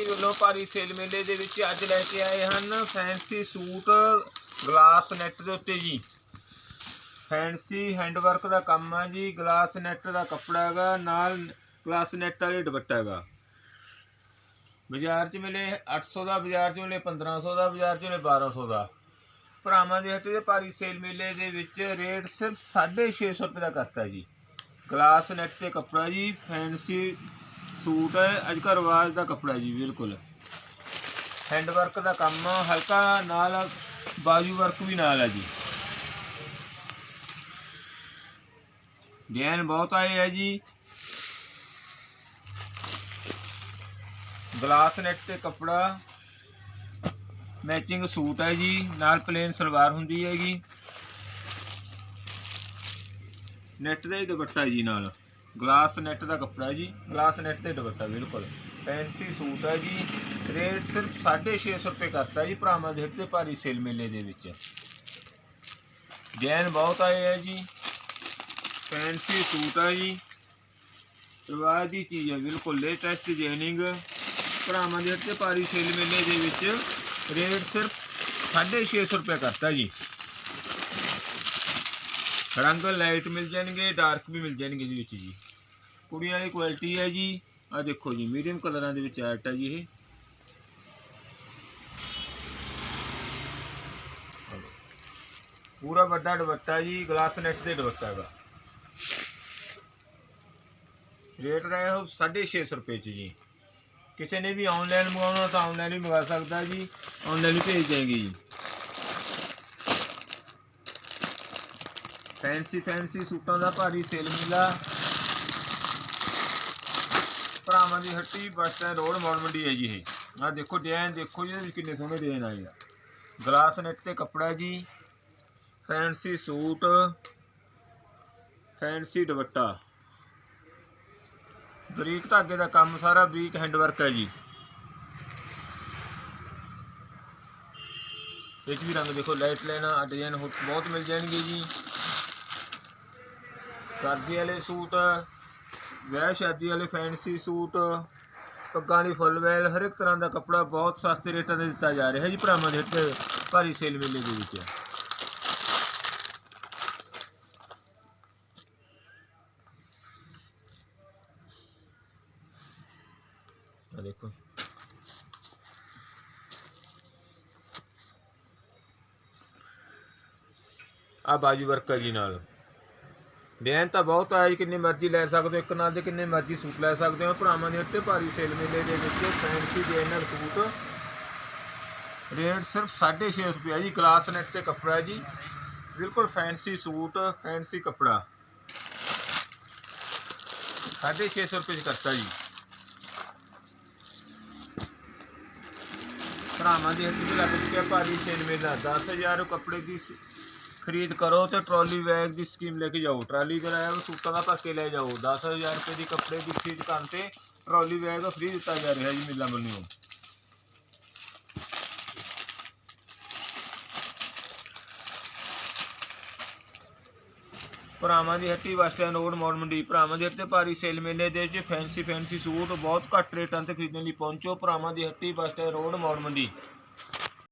ਹੱਟੀ ਵੱਲੋਂ ਭਾਰੀ ਸੇਲ ਮੇਲੇ ਦੇ ਵਿੱਚ ਅੱਜ ਲੈ ਕੇ ਆਏ ਹਨ ਫੈਂਸੀ ਸੂਟ, ਗਲਾਸ ਨੈਟ ਦੇ ਉੱਤੇ ਜੀ। ਫੈਂਸੀ ਹੈਂਡਵਰਕ ਦਾ ਕੰਮ ਆ ਜੀ, ਗਲਾਸ ਨੈਟ ਦਾ ਕੱਪੜਾ ਹੈਗਾ, ਨਾਲ ਗਲਾਸ ਨੈਟ ਵਾਲੀ ਦੁਪੱਟਾ ਹੈਗਾ। ਬਾਜ਼ਾਰ 'ਚ ਮਿਲੇ 800 ਦਾ, ਬਾਜ਼ਾਰ 'ਚ ਮਿਲੇ 1500 ਦਾ, ਬਾਜ਼ਾਰ 'ਚ ਮਿਲੇ 1200 ਦਾ। ਭਰਾਵਾਂ ਦੇ ਹੱਟੇ ਦੇ ਭਾਰੀ ਸੇਲ ਮੇਲੇ ਦੇ ਵਿੱਚ ਰੇਟ ਸਿਰਫ 650 ਰੁਪਏ ਦਾ ਕਰਤਾ ਜੀ। ਗਲਾਸ ਨੈਟ ਤੇ ਕੱਪੜਾ ਜੀ, ਫੈਂਸੀ ਸੂਟ ਹੈ, ਅੱਜ ਕੱਲ੍ਹ ਰਿਵਾਜ ਦਾ ਕੱਪੜਾ ਜੀ, ਬਿਲਕੁਲ। ਹੈਂਡ ਵਰਕ ਦਾ ਕੰਮ, ਹਲਕਾ ਨਾਲ, ਬਾਜੂ ਵਰਕ ਵੀ ਨਾਲ ਹੈ ਜੀ। ਡਿਜ਼ਾਈਨ ਬਹੁਤ ਆਏ ਹੈ ਜੀ। ਗਲਾਸ ਨੈਟ ਤੇ ਕੱਪੜਾ, ਮੈਚਿੰਗ ਸੂਟ ਹੈ ਜੀ, ਨਾਲ ਪਲੇਨ ਸਲਵਾਰ ਹੁੰਦੀ ਹੈਗੀ। ਨੈਟ ਦਾ ਹੀ ਦੁਪੱਟਾ ਜੀ ਨਾਲ। ਗਲਾਸ ਨੈਟ ਦਾ ਕੱਪੜਾ ਜੀ, ਗਲਾਸ ਨੈਟ ਤੇ ਦੁਪੱਟਾ, ਬਿਲਕੁਲ। ਫੈਂਸੀ ਸੂਟ ਹੈ ਜੀ, ਰੇਟ ਸਿਰਫ 650 ਰੁਪਏ ਕਰਤਾ ਜੀ ਭਰਾਵਾਂ ਦੇ ਹਿੱਟ ਤੇ ਭਾਰੀ ਸੇਲ ਮੇਲੇ ਦੇ ਵਿੱਚ। ਡਿਜ਼ਾਈਨ ਬਹੁਤ ਆਏ ਹੈ ਜੀ ਫੈਂਸੀ ਸੂਟ ਹੈ ਜੀ। ਰਿਵਾਜ ਦੀ ਚੀਜ਼ ਹੈ, ਬਿਲਕੁਲ ਲੇਟੈਸਟ ਡਿਜ਼ਾਈਨਿੰਗ ਭਰਾਵਾਂ ਦੇ ਹਿੱਟ ਤੇ ਭਾਰੀ ਸੇਲ ਮੇਲੇ ਦੇ ਵਿੱਚ ਰੇਟ ਸਿਰਫ 650 ਰੁਪਏ ਕਰਤਾ ਜੀ। ਰੰਗ ਲਾਈਟ ਮਿਲ ਜਾਣਗੇ, ਡਾਰਕ ਵੀ ਮਿਲ ਜਾਣਗੇ ਇਹਦੇ ਵਿੱਚ ਜੀ। ਕੁੜੀਆਂ ਦੀ ਕੁਆਲਿਟੀ ਹੈ ਜੀ, ਆ ਦੇਖੋ ਜੀ, ਮੀਡੀਅਮ ਕਲਰਾਂ ਦੇ ਵਿੱਚ ਆਰਟ ਹੈ ਜੀ ਇਹ। ਪੂਰਾ ਵੱਡਾ ਦੁਪੱਟਾ ਜੀ, ਗਲਾਸ ਨੈਟ ਤੇ ਦੁਪੱਟਾ ਹੈਗਾ। ਰੇਟ ਰਹੇ ਹੋ 650 ਰੁਪਏ ਚ ਜੀ। ਕਿਸੇ ਨੇ ਵੀ ਆਨਲਾਈਨ ਮੰਗਵਾਉਣਾ ਤਾਂ ਆਨਲਾਈਨ ਵੀ ਮੰਗਾ ਸਕਦਾ ਜੀ ਆਨਲਾਈਨ ਵੀ ਭੇਜ ਦੇਣਗੇ ਜੀ। ਫੈਂਸੀ ਫੈਂਸੀ ਸੂਟਾਂ ਦਾ ਭਾਰੀ ਸੇਲ ਮੇਲਾ। ਭਰਾਵਾਂ ਦੀ ਹੱਟੀ, bus stand, road Maur Mandi ਹੈ ਜੀ ਇਹ। ਆਹ ਦੇਖੋ ਡਿਜ਼ਾਈਨ ਦੇਖੋ ਜੀ, ਇਹਦੇ ਵਿੱਚ ਕਿੰਨੇ ਸੋਹਣੇ ਡਿਜ਼ਾਈਨ ਆਏ ਆ। ਗਲਾਸ ਨੈਟ ਤੇ ਕੱਪੜਾ ਜੀ ਫੈਂਸੀ ਸੂਟ ਫੈਂਸੀ ਦੁਪੱਟਾ। ਬਰੀਕ ਧਾਗੇ ਦਾ ਕੰਮ ਸਾਰਾ, ਬਰੀਕ ਹੈਂਡਵਰਕ ਹੈ ਜੀ। ਇਹ ਵੀ ਰੰਗ ਦੇਖੋ ਲਾਈਟ ਲੈਣਾ ਡਿਜ਼ਾਈਨ ਬਹੁਤ ਮਿਲ ਜਾਣਗੇ ਜੀ। ਸਰਦੀ ਵਾਲੇ ਸੂਟ, ਵਿਆਹ ਸ਼ਾਦੀ ਵਾਲੇ ਫੈਂਸੀ ਸੂਟ, ਪੱਗਾਂ ਦੀ ਫੁੱਲ ਵੈਲ ਹਰ ਇੱਕ ਤਰ੍ਹਾਂ ਦਾ ਕੱਪੜਾ ਬਹੁਤ ਸਸਤੇ ਰੇਟਾਂ ਤੇ ਦਿੱਤਾ ਜਾ ਰਿਹਾ ਜੀ ਭਰਾਵਾਂ ਦੇ ਇੱਥੇ ਭਾਰੀ ਸੇਲ ਮੇਲੇ ਦੇ ਵਿੱਚ। ਆ ਦੇਖੋ। ਆ ਬਾਜੂ ਵਰਕ ਜੀ ਨਾਲ। ਡਿਜ਼ਾਈਨ ਤਾਂ ਬਹੁਤ ਆਇਆ ਜੀ ਕਿੰਨੇ ਮਰਜ਼ੀ ਲੈ ਸਕਦੇ ਹੋ, ਇੱਕ ਨਾਲ ਦੇ ਕਿੰਨੇ ਮਰਜ਼ੀ ਸੂਟ ਲੈ ਸਕਦੇ ਹੋ। ਭਰਾਵਾਂ ਦੇ ਉੱਤੇ ਭਾਰੀ ਸੇਲ ਮੇਲੇ ਦੇ ਵਿੱਚ ਫੈਂਸੀ ਡਿਜ਼ਾਈਨਰ ਸੂਟ। ਰੇਟ ਸਿਰਫ 650 ਰੁਪਏ ਜੀ ਗਲਾਸ ਨੈਟ ਤੇ ਕੱਪੜਾ ਹੈ ਜੀ। ਬਿਲਕੁਲ ਫੈਂਸੀ ਸੂਟ ਫੈਂਸੀ ਕੱਪੜਾ। 650 ਰੁਪਏ ਚ ਕਰਤਾ ਜੀ। ਭਰਾਵਾਂ ਦੀ ਹੱਥ 'ਚ ਲੱਗ ਚੁੱਕਿਆ ਭਾਰੀ ਸੇਲ ਮੇਲਾ 10000 ਕੱਪੜੇ ਦੀ ਖਰੀਦ ਕਰੋ ਤੇ ਟਰਾਲੀ ਬੈਗ ਦੀ ਸਕੀਮ ਲੈ ਕੇ ਜਾਓ। ਟਰਾਲੀ ਕਰਾਇਆ ਉਹ ਸੂਟਾਂ ਦਾ ਭਰ ਕੇ ਲੈ ਜਾਓ। 10000 ਰੁਪਏ ਦੀ ਕੱਪੜੇ ਦੀ ਖਰੀਦ ਕਰਨ ਤੇ ਟਰਾਲੀ ਬੈਗ ਫ੍ਰੀ ਦਿੱਤਾ ਜਾ ਰਿਹਾ ਜੀ ਮੇਲਾ ਵੱਲੋਂ। ਭਰਾਵਾਂ ਦੀ ਹੱਟੀ bus stand road Maur Mandi. ਭਰਾਵਾਂ ਦੀ ਹੱਟੀ ਭਾਰੀ ਸੇਲ ਮੇਲੇ ਦੇ ਵਿੱਚ ਫੈਂਸੀ ਫੈਂਸੀ ਸੂਟ ਬਹੁਤ ਘੱਟ ਰੇਟਾਂ ਤੇ ਖਰੀਦਣ ਲਈ ਪਹੁੰਚੋ। ਭਰਾਵਾਂ ਦੀ ਹੱਟੀ bus stand road Maur Mandi.